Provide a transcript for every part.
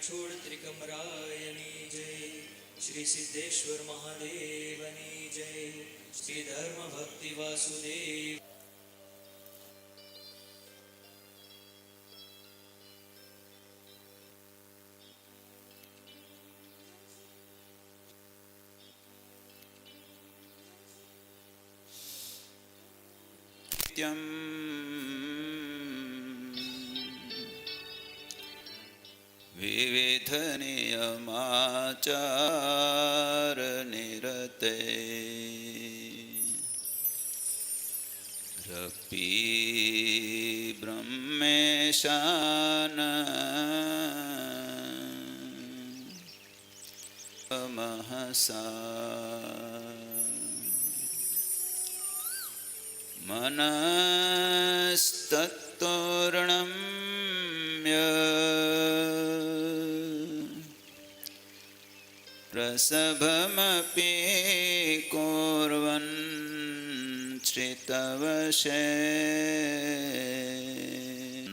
રણછોડ ત્રિકમરાયની જય શ્રી સિદ્ધેશ્વર મહાદેવની જય શ્રી ધર્મ ભક્તિ વાસુદેવ नित्यम् વિવિધ નિયમાચાર નિરતે રપી બ્રહ્મેશાન મહસા મનસ્તત્ प्रसभमपि कुर्वन् श्रितवशे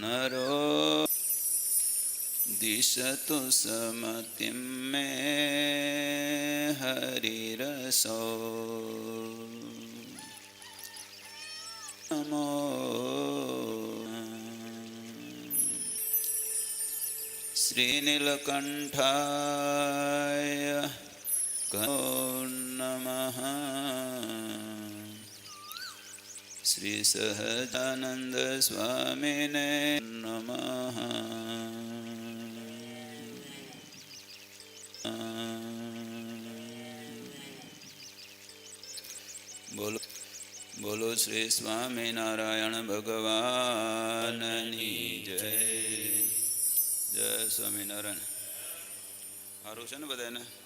नरो दिशतु समतिं मे हरिरसो नमो श्रीनीलकण्ठाय गो नमः श्रीसहजानन्दस्वामिने नमः બોલો બોલો શ્રી સ્વામિનારાયણ ભગવાનની જય જય સ્વામિનારાયણ સારું છે ને બધાને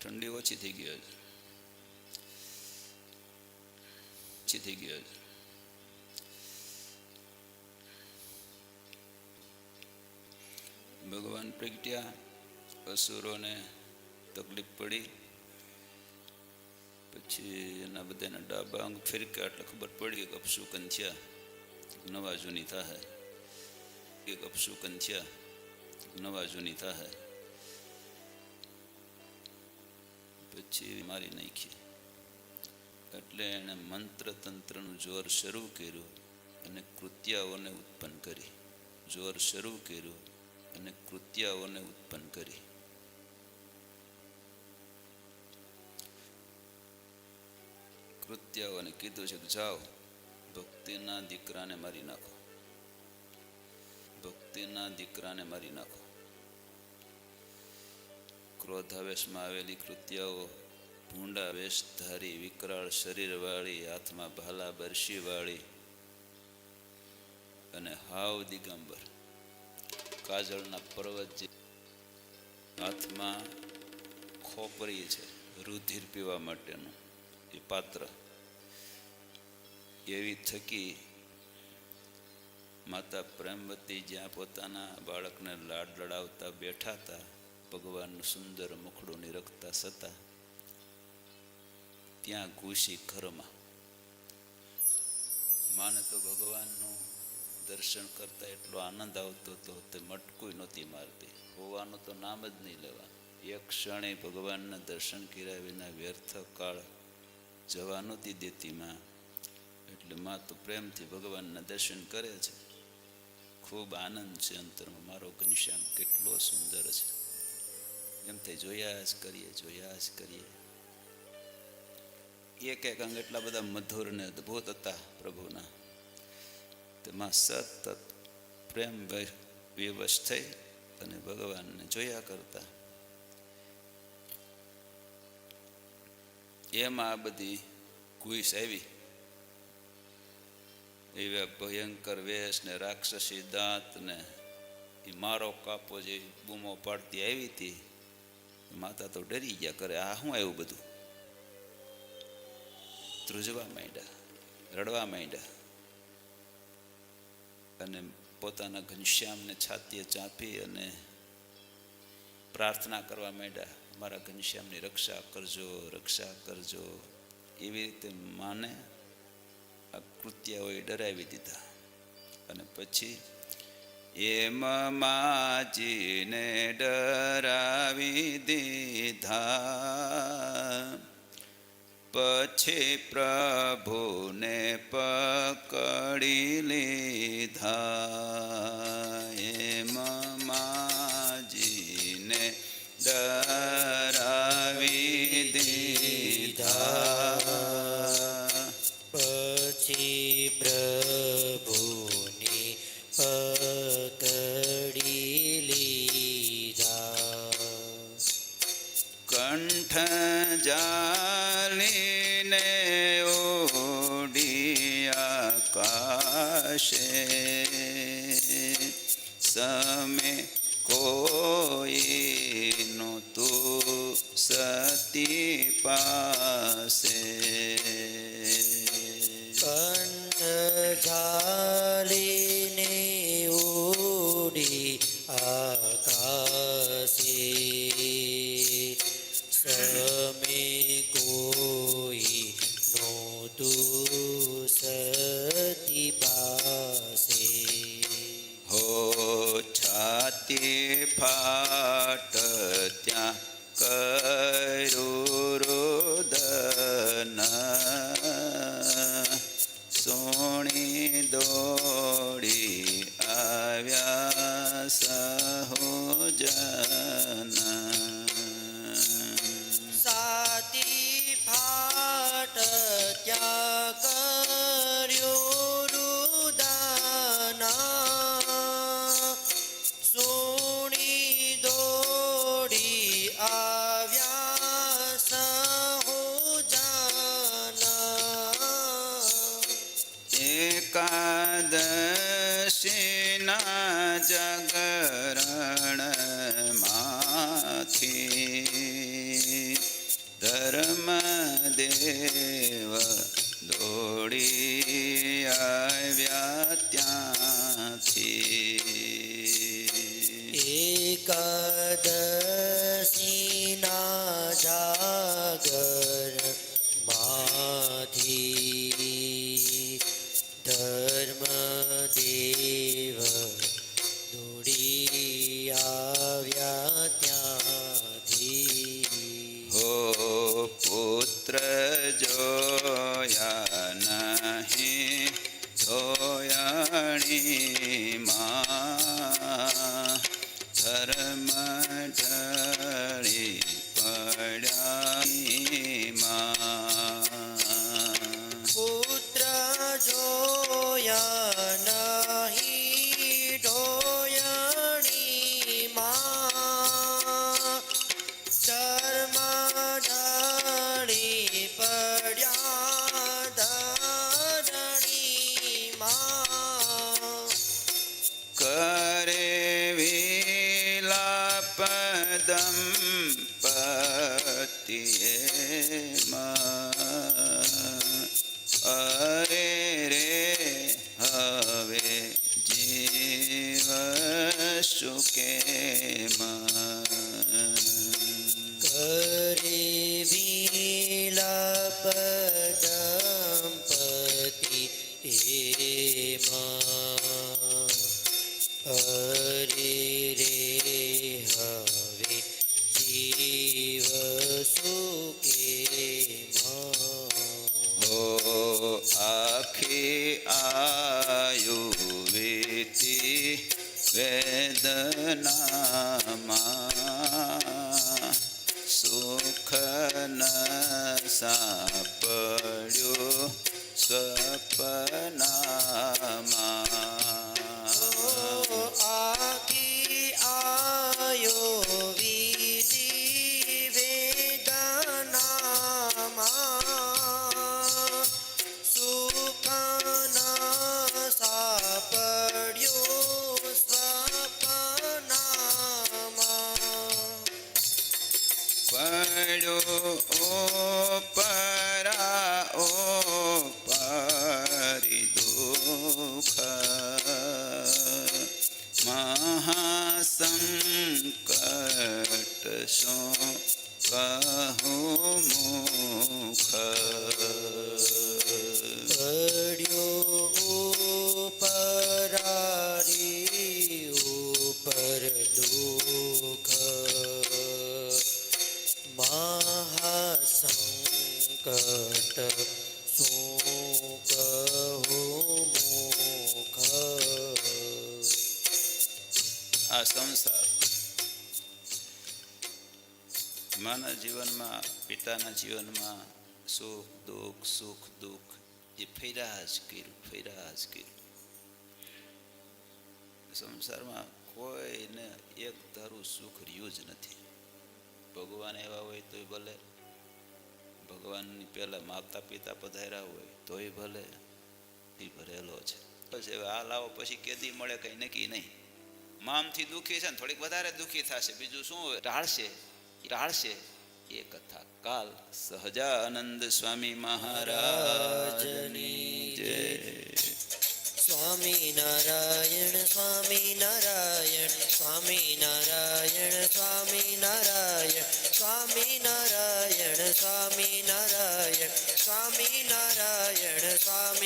ઠંડી ઓછી થઈ ગઈ છે ઓછી થઈ ગઈ છે ભગવાન પ્રગટ્યા, અસુરોને તકલીફ પડી. પછી એના બધાના ડાબા અંગ ફેરક્યા એટલે ખબર પડી કે અપશુકન થયા. નવા જૂની થાય એક અપશુકન થયા. નવા જૂની થાય પછી મારી નાખી. એટલે એણે મંત્ર તંત્રનું જોર શરૂ કર્યું અને કૃત્યાઓને ઉત્પન્ન કરી. જોર શરૂ કર્યું અને કૃત્યાઓને ઉત્પન્ન કરી. કૃત્યાઓને કીધું છે કે જાઓ, ભક્તિના દીકરાને મારી નાખો. ભક્તિના દીકરાને મારી નાખો. ક્રોધાવેશમાં આવેલી કૃત્યાઓ ભૂંડા વેશધારી વિકરાળ શરીરવાળી, હાથમાં ભાલા બરશીવાળી અને હાવ દિગંબર. કાજળના પર્વત હાથમાં ખોપરી છે, રુધિર પીવા માટેનું એ પાત્ર. એવી થકી માતા પ્રેમવતી જ્યાં પોતાના બાળકને લાડ લડાવતા બેઠા હતા ભગવાનનું સુંદર મુખડું નિરખતા છતાં ત્યાં ઘૂસી ઘરમાં. માને તો ભગવાનનું દર્શન કરતા એટલો આનંદ આવતો હતો તે મટકું નહોતી મારતી. હોવાનું તો નામ જ નહીં લેવા એક ક્ષણે ભગવાનના દર્શન કર્યા વિના વ્યર્થ કાળ જવા નહોતી દેતી માં. એટલે માં તો પ્રેમથી ભગવાનના દર્શન કરે છે. ખૂબ આનંદ છે અંતરમાં. મારો ઘનશ્યામ કેટલો સુંદર છે. એમ થઈ જોયા જ કરીએ, જોયા જ કરીએ. એક એક અંગ એટલા બધા મધુર ને અદ્ભુત હતા પ્રભુના. તેમાં સતત પ્રેમ વિવશ થઈ અને ભગવાનને જોયા કરતા. એમાં આ બધી કુઈસ આવી. એવા ભયંકર વેશ ને રાક્ષસી દાંત ને એ મારો કાપો જે બૂમો પાડતી આવી હતી માતા તો ડરી ગયા કરે, આ શું આવ્યું બધું? ધ્રુજવા માંડ્યા, રડવા માંડ્યા અને પોતાના ઘનશ્યામને છાતીએ ચાંપી અને પ્રાર્થના કરવા માંડ્યા, મારા ઘનશ્યામની રક્ષા કરજો રક્ષા કરજો. એવી રીતે માને આ કૃત્યઓએ ડરાવી દીધા. અને પછી એમ માજીને ડરાવી દીધા. પછી પ્રભુને પકડી લીધા. સમે કોઈ નો તું સતી પાસે धर्मदेव આખી આયુ વેતી વેદનામાં સુખ ન સા સો કહો મુખ પડ્યો ઉપરારી ઉપર દુઃખ મહાસંકટ શું કહો મુખ આ સંસાર માના જીવનમાં, પિતાના જીવનમાં સુખ, દુઃખ સુખ, દુઃખ, એ ફેર્યા જ કર્યું ફેર્યા કર્યું. સંસારમાં કોઈને એક ધારું સુખ રહ્યું જ નથી. ભગવાન એવા હોય તોય ભલે. ભગવાનની પહેલાં માતા પિતા પધાર્યા હોય તોય ભલે. એ ભરેલો છે. પછી હવે આ લાવો, પછી કેદી મળે કંઈ નક્કી નહીં. મામથી દુઃખી છે ને, થોડીક વધારે દુઃખી થશે. બીજું શું ટાળશે ટાળશે એ કથા. કાલ સહજાનંદ સ્વામી મહારાજની જય. સ્વામી નારાયણ સ્વામી નારાયણ સ્વામી નારાયણ સ્વામી નારાયણ સ્વામી નારાયણ સ્વામી નારાયણ સ્વામી નારાયણ, સ્વામી